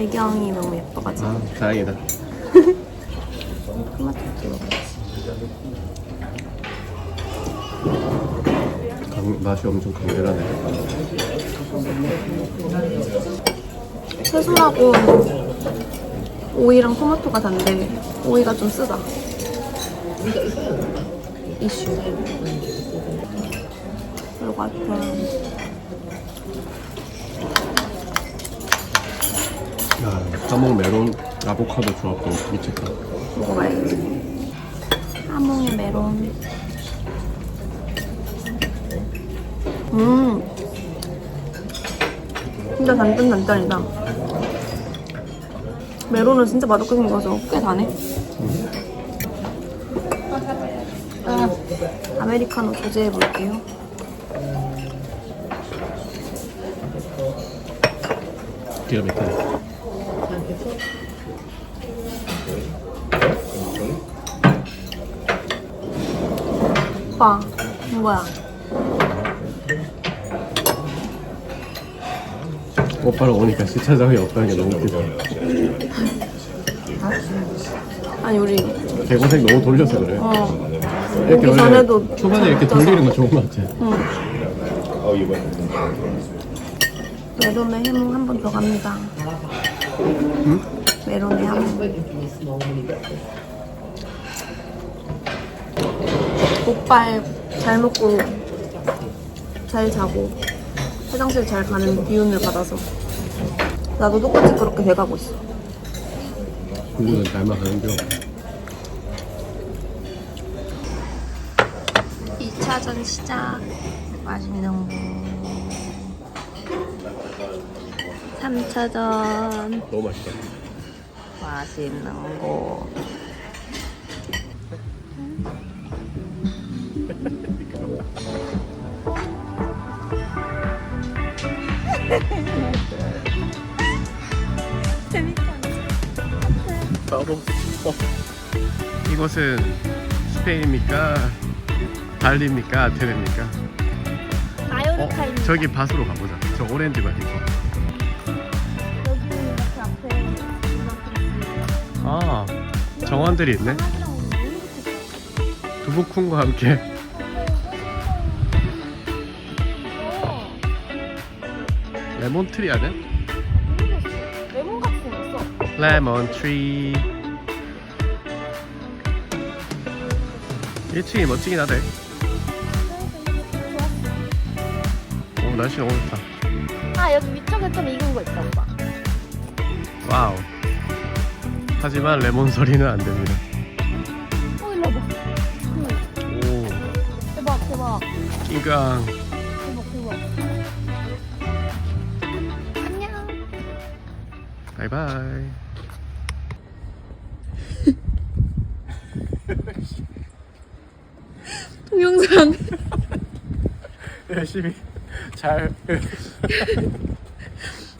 배경이 너무 예뻐가지고. 아 다행이다 토마토. 강, 맛이 엄청 강렬하네 채소라고 오이랑 토마토가 단데 오이가 좀 쓰다. 이슈. 그리고 앞에 야 하몽 메론 아보카도 조합도 미쳤다 먹어봐야지. 하몽의 메론. 음. 진짜 단단단단이다. 메론은 진짜 맛없게 생겨서 꽤 다네. 아, 아메리카노 조제해 볼게요. 기가 막히네 오빠, 뭐야? 오빠랑 오니까 주차장이 없다는 게 너무 웃기다 아니 우리 개고생 너무 돌려서 그래 어 이렇게 오기 원래 전에도 초반에 이렇게 졌어. 돌리는 거 좋은 거 같아 메론에 해몽 한 번 더 갑니다. 메론에 해몽. 복발 잘 먹고 잘 자고 화장실 잘 가는 기운을 받아서 나도 똑같이 그렇게 돼가고 있어. 공부는 잘만 겨 2차전 시작. 맛있는 거. 3차전. 너무 맛있다 맛있는 거. 어. 이곳은 스페인입니까? 발리입니까? 아테네입니까? 어? 마요르카입니다. 저기 밭으로 가보자 저 오렌지 밭 있어 아 정원들이 있네 두부쿵과 함께 레몬트리 아니야? 레몬 같이 생겼어. 레몬트리 1층이 멋지긴 하대 오 날씨 너무 좋다 아 여기 위쪽에 좀 익은 거 있다 오빠. 와우 하지만 레몬 소리는 안 됩니다 어 일로 와봐. 오 대박 대박 낑깡 대박 대박. 안녕. 바이바이 동영상. 열심히 잘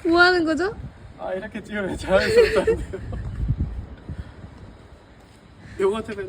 뭐 하는 거죠? 아 이렇게 찍으면 자연스럽다는데요 요거 때문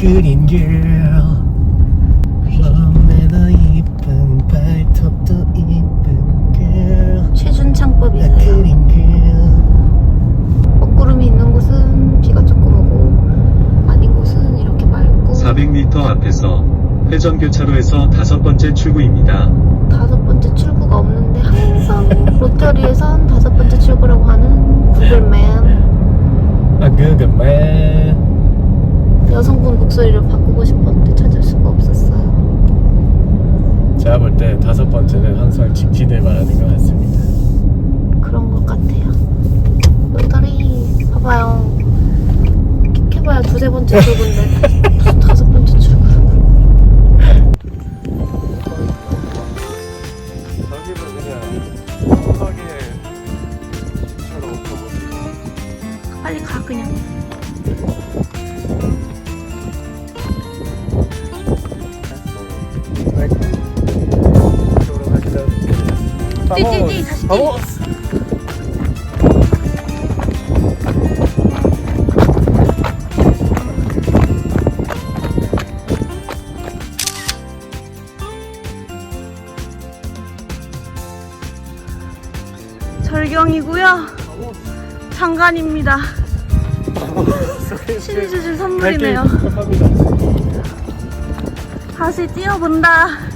그린 girl 이쁜 발톱도 이쁜 길. 최준 창법이네요? 그린 길. 먹구름이 있는 곳은 비가 조금 오고 아닌 곳은 이렇게 맑고 400m 앞에서 회전교차로에서 다섯 번째 출구입니다. 다섯 번째 출구가 없는데 항상 로터리에선 다섯 번째 출구라고 하는 구글맨 아 그거 man 여성분 목소리를 바꾸고 싶었는데 찾을 수가 없었어요. 제가 볼 때 다섯 번째는 항상 직진을 말하는 것 같습니다 그런 것 같아요. 롯데리 봐봐요. 킥해봐야 두세 번째 무슨 다섯 번째 출 바모스 절경이고요. 장관입니다. 신이 주신 선물이네요. 다시 뛰어본다.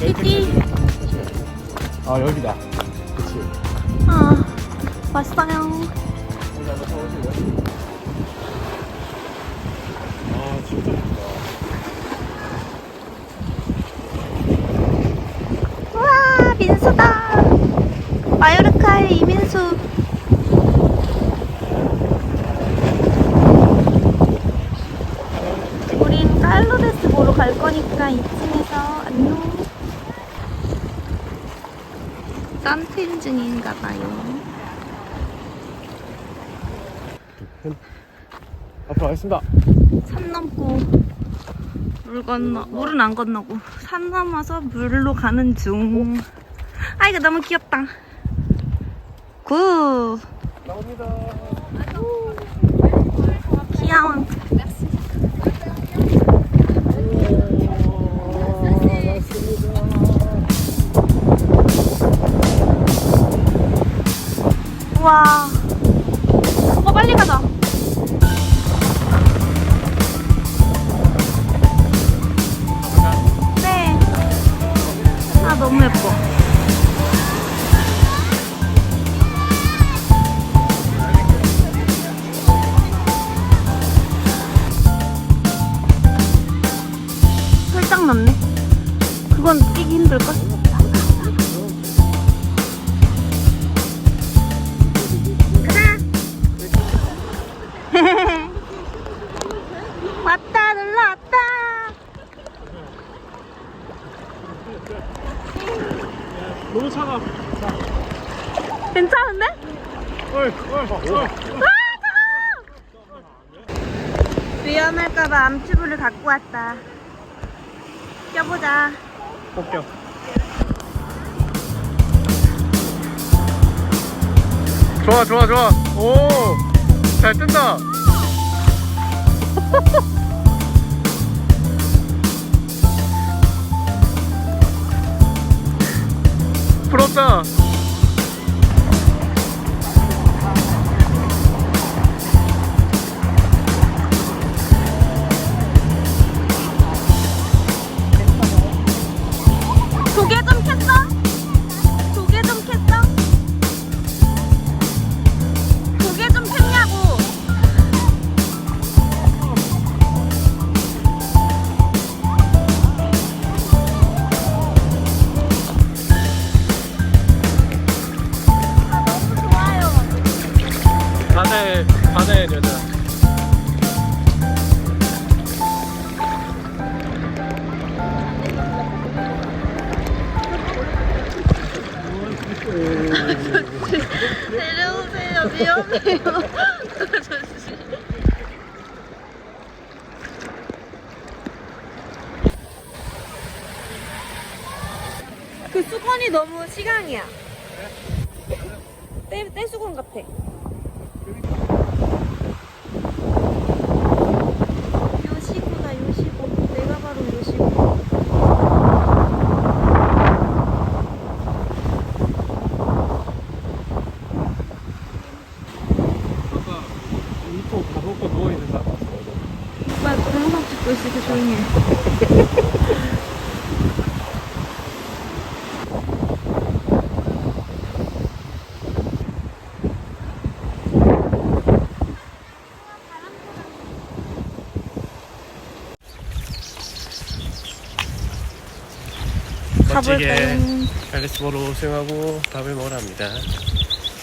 띠띠. 아 여기다 그치 아, 왔어요. 여기 한번 타보실래요? 아 진짜 좋다 우와, 민수다. 마요르카의 이민수. 우린 깔로데스 보러 갈 거니까 2층에서 안녕. 썬텐 중인가 봐요. 앞으로 가겠습니다 산 넘고 물 건너 물은 안 건너고 산 넘어서 물로 가는 중. 아 이거 너무 귀엽다. 굿. 나옵니다 귀여워. 우와. 오빠 빨리 가자. 네. 아 너무 예뻐. 살짝 낮네. 그건 뛰기 힘들걸? 왔다. 껴보자. 폭격 좋아 좋아 좋아 오잘 뜬다 부럽다 시강이야. 떼, 떼수건 같아. 요시고다, 요시고. 내가 바로 요시고. 이거 밥 먹고 누워있는 사람 봤어. 오빠 동영상 찍고 있으니까 조용히 해. 가볼까요? 앨리스모로 수영하고 밥을 먹으러 합니다.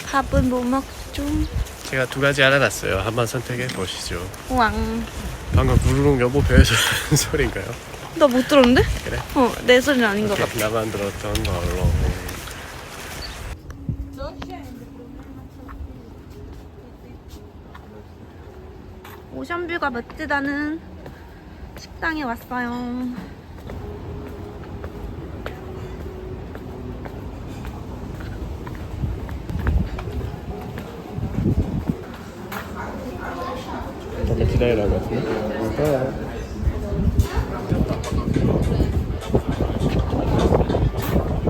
밥은 뭐 먹죠? 제가 두 가지 알아놨어요. 한번 선택해 보시죠. 왕. 방금 부르릉 여보 배에서 소리인가요? 나 못 들었는데? 그래? 어, 내 소리는 아닌 것 같아. 나만 들었던 걸로. 오션뷰가 멋지다는 식당에 왔어요. 기다리라고 같은데?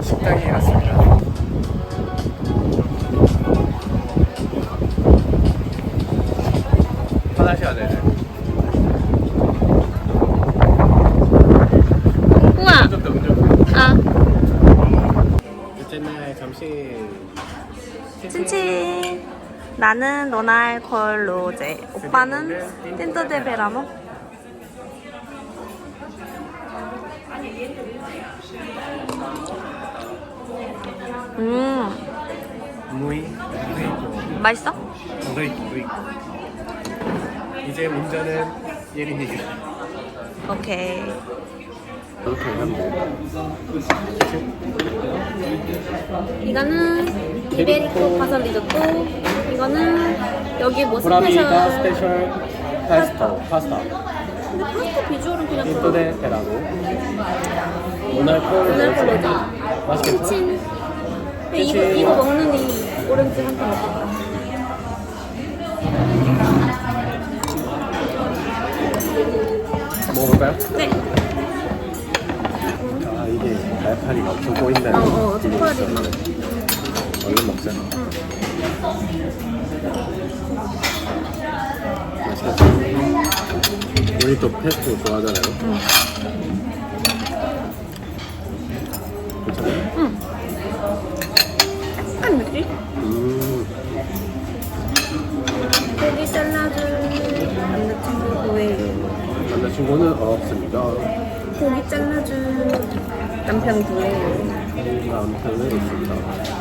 식당에 왔습니다. 화장실 안에 우와! 아, 둘째 날 점심. 나는 노날 콜로제. 오빠는 틴토데 베라모. 음, 무이. 맛있어? 무이. 이제 운전은 예린이가. 오케이. 이렇게 하면 이거는 이베리코 파설 리조또. 이거는 여기 뭐 브라비다 스페셜. 스페셜 파스타. 파스타. 근데 파스타 비주얼은 그냥 인도네 페라고. 오늘 콜. 오늘 콜로제. 맛있겠다. 친. 이거 찐친. 이거 먹는 이 오렌지 한판 먹겠다. 먹어볼까요? 네. 날파리가 엄청 꼬인다는 어, 어, 초콜릿. 얼른 먹자. 맛있겠다. 우리 또 패스트 좋아하잖아요. 괜찮아요? 약간 뭐지? 음. 고기 잘라줄 남자친구 구해요. 남자친구는 없습니다. 고기 잘라줄 남편 구해요. 남편은 있습니다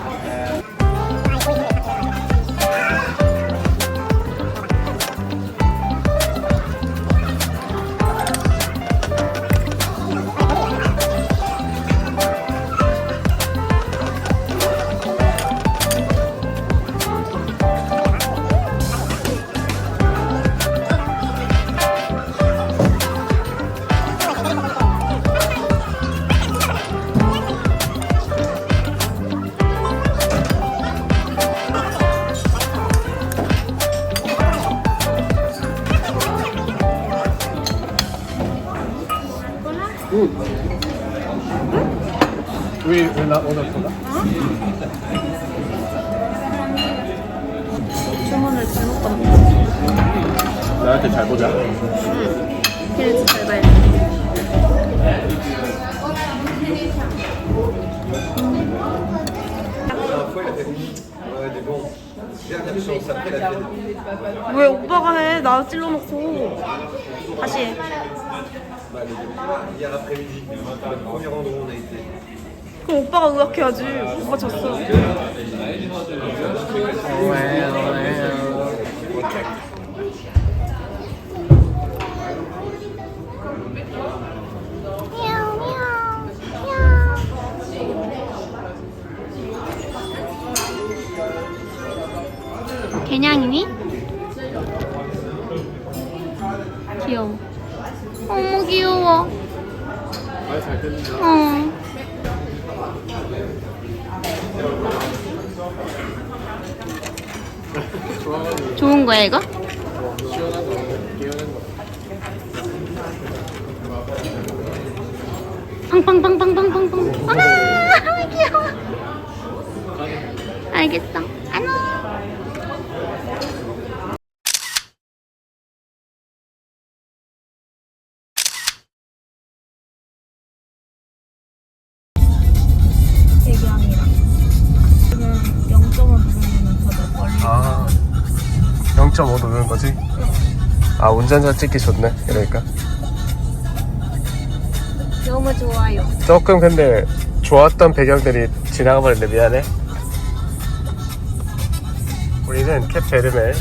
다시 해. 그럼 오빠가 의학해야지. 오빠 졌어. 개냥이니? 귀여워. 어머 귀여워. 어. 좋은 거야 이거? 팡팡팡팡팡팡팡. 어머 귀여워. 알겠어. 안녕. 2.5도 누른 거지? 아 운전자 찍기 좋네 그러니까 너무 좋아요. 조금 근데 좋았던 배경들이 지나가 버렸는데 미안해 우리는 캡 베르메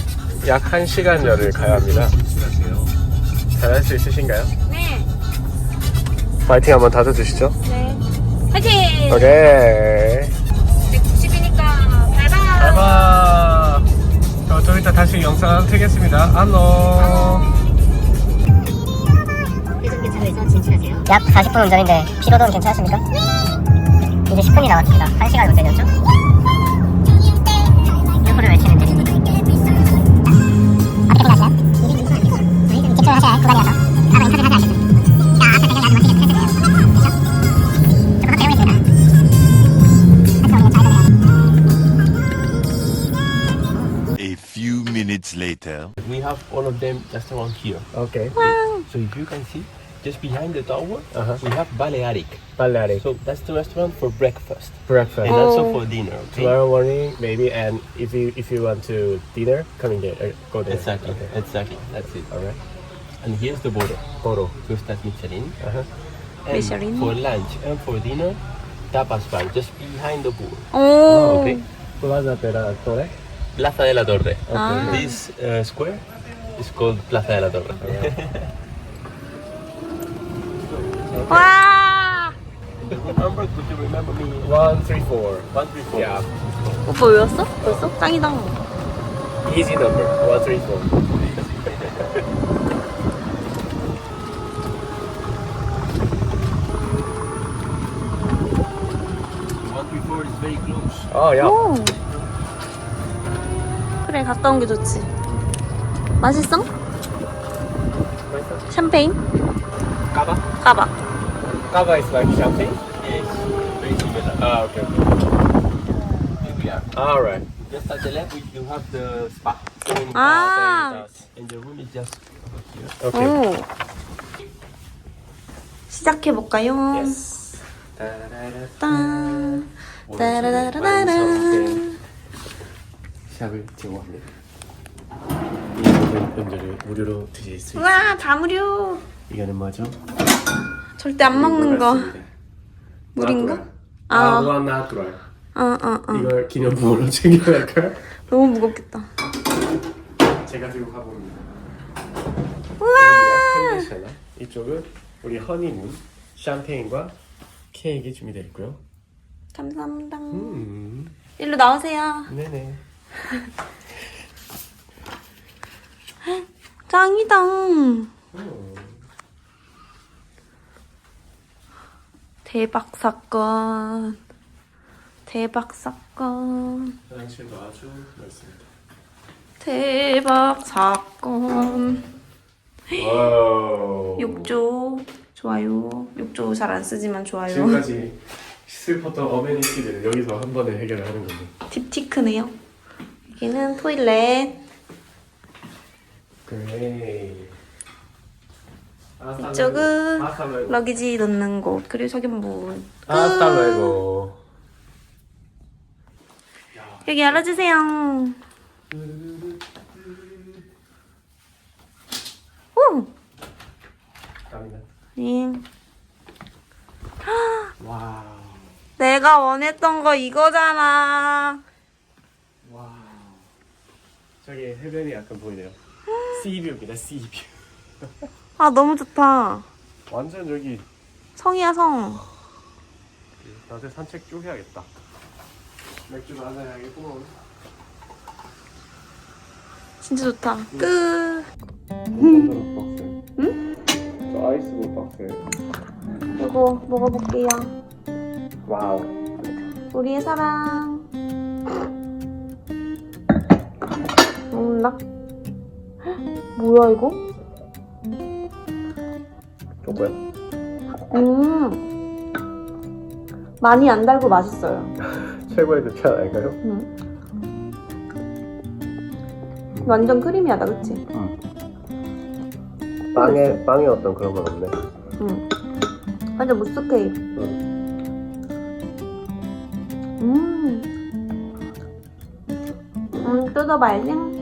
약 1시간여를 가야 합니다 잘할 수 있으신가요? 네. 파이팅 한번 다져주시죠 네. 화이팅! 오케이 190이니까 밟아! 밟아 저, 좀 이따 다시 영상 틀겠습니다 안녕. 약 40분 운전인데 피로도는 괜찮으십니까? 이제 10분이 남았습니다. 1시간 운전이었죠? 1분을 외치는 데 어떻게 생각하세요? 기초하셔야 할 구간이어서 later. We have all of them just around here. Okay. Wow. So if you can see, just behind the tower, uh -huh. we have Balearic. Balearic. So that's the restaurant for breakfast. Breakfast. And oh. also for dinner. Okay? Tomorrow morning, maybe. And if you if you want to dinner, come in there. Uh, go there. Exactly. Okay. Exactly. That's it. All right. And here's the Boro. Boro. Two Michelin. Uh -huh. And Michelin. For lunch and for dinner, tapas bar just behind the pool. Oh. oh okay. Plaza Torre. Plaza de la Torre. Ah. This uh, square is called Plaza de la Torre. 와! remember? Could you remember me? one three four One, three, four. yeah 오빠 외웠어? 벌써? 짱이다. easy number one three four One, three, four is very close. 어야 오. 그래, 온게 좋지. 맛있어? 샴페인? 까바 까봐. 까바 is like champagne Yes, very similar. ah okay okay Here we are. alright Just at the left, we, you have the spa. 아. And the room is just here. okay 오. 시작해 볼까요? 딴. 따라라라라. 샵을 제공합니다 이 음료를 무료로 드실 수 있습니다 우와, 다 무료. 이거는 뭐죠? 절대 안 먹는 거. 물인가? 아, 아. 아 나트랄 어, 어, 어. 이걸 기념품으로 챙겨갈까요? 너무 무겁겠다. 제가 들고 가봅니다 우와. 컨디셔너 이쪽은 우리 허니문 샴페인과 케이크 준비되어 있고요 감사합니다. 음 일로 나오세요. 네네 짱이다. 대박 사건. 대박 사건. 화장실도 아주 넓습니다 대박 사건. 와우 욕조 좋아요. 욕조 잘 안 쓰지만 좋아요. 지금까지 슬펐던 어메니티들을 여기서 한 번에 해결을 하는 거네 딥티크네요. 여기는 토일렛. 그래 이쪽은 러기지 넣는 곳. 그리고 저기 문. 끝. 아스타 루에고 여기 열어주세요. 오. 갑니다 네. 와우 내가 원했던 거 이거잖아. 저기 해변이 약간 보이네요 시뷰입니다 시뷰 아 너무 좋다. 완전 여기 성이야 성. 낮에 산책 쭉 해야겠다 맥주 마셔야겠구먼 진짜 좋다. 끝. 박스 응? 저 아이스 볼 박스 이거 먹어볼게요. 와우 우리의 사랑. 먹나? 뭐야 이거? 좋고요 음. 많이 안 달고 맛있어요. 최고의 극찬 아닌가요? 음. 완전 크리미하다, 그치? 빵에 빵에 어떤 그런 건 없네 응. 완전 무스 케이크. 음. 음, 뜯어봐야지.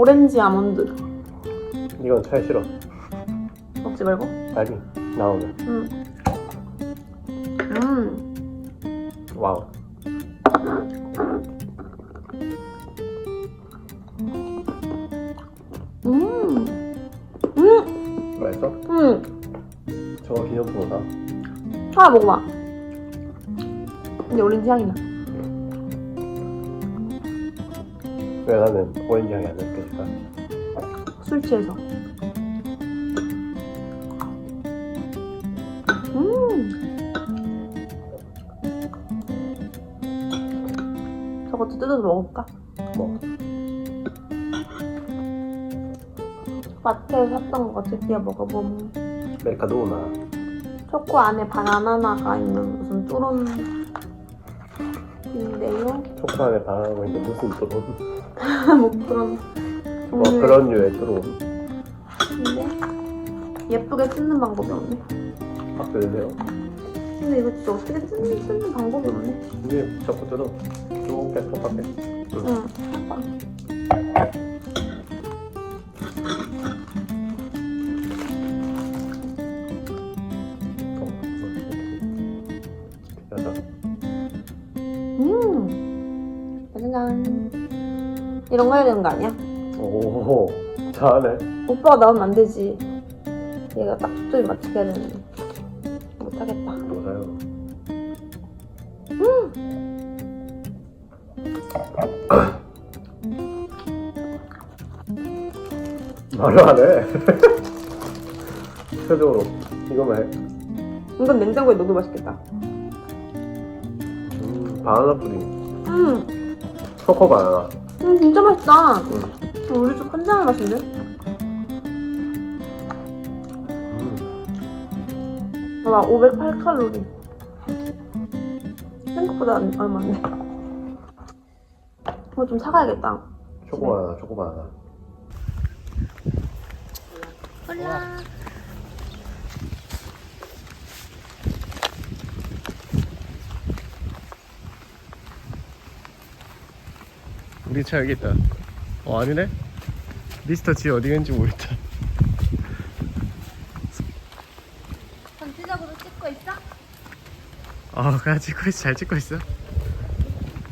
오렌지 아몬드. 이건 잘 싫어. 먹지 말고. 아니 나오면. 음. 음. 와우. 음. 음. 맛있어? 음. 저거 기념품이다. 하나 먹어봐. 근데 오렌지 향이 나. 왜 나는 오렌지 향이 안 느껴질까? 술 취해서. 음. 저것도 뜯어서 먹어볼까? 뭐? 마트에서 샀던 거 드디어 먹어봄. 메카도나. 초코 안에 바나나가 있는 무슨 뚜론 인데요. 초코 안에 바나나가 있는 무슨 드론? 뭐 그런 뭐 종류의 그런 류의 드론. 근데 예쁘게 뜯는 방법이 없네. 박들으세요. 근데 이거 진짜 어떻게 뜯는, 뜯는 방법이 없네. 위에 자꾸 뜯어. 쭉 빽빽하게. 응. 해봐. 이런 거 해야 되는 거 아니야? 오, 잘하네. 오빠가 나오면 안 되지. 얘가 딱 초점이 맞추게 해야 되는데. 못하겠다. 뭐사요? 말을 안 해. 최종으로 이거만 해. 이건 냉장고에 넣어도 맛있겠다. 음, 바나나 푸딩. 음. 초코 바나나. 음, 진짜 맛있다. 우리 집 한장의 맛인데? 음, 봐봐, 508칼로리. 생각보다 안- 얼마 안 돼. 이거 좀 사가야겠다. 초코 바나나, 초코 바나나. 몰라. 우리 차 여기 있다. 어 아니네. 미스터 지 어디 있는지 모르겠다. 전체적으로 찍고 있어? 어, 그냥 찍고 있어. 잘 찍고 있어.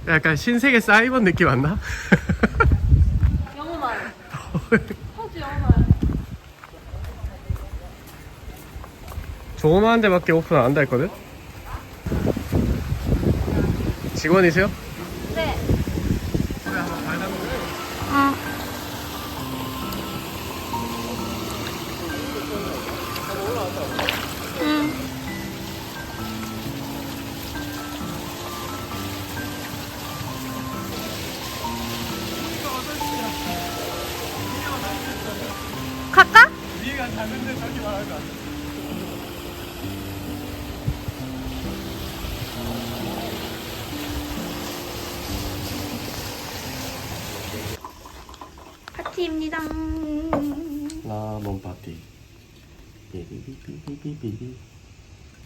약간 신세계 사이버 느낌 안 나? 영어 말. 퍼즈 영어 말. 조그마한 데밖에 오픈 안 한다 했거든? 직원이세요? 위가 작은데 저기 말하면 안 돼. 파티입니다. 라몬 파티. 비비비비비비비.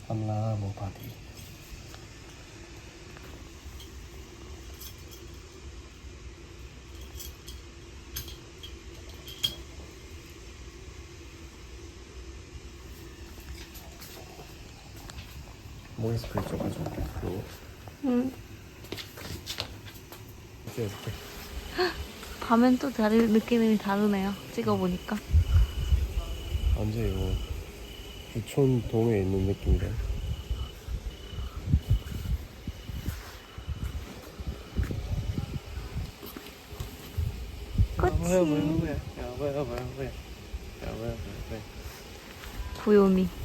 한라몬 파티. 모이 스프레이 줘가지고 그리고 응. 이제 이렇게 밤엔 또 다른 느낌이 다르네요. 찍어보니까. 완전 이거 부촌 동에 있는 느낌이래. 꽃이. 야바야바야바야. 고요미. 나도 같이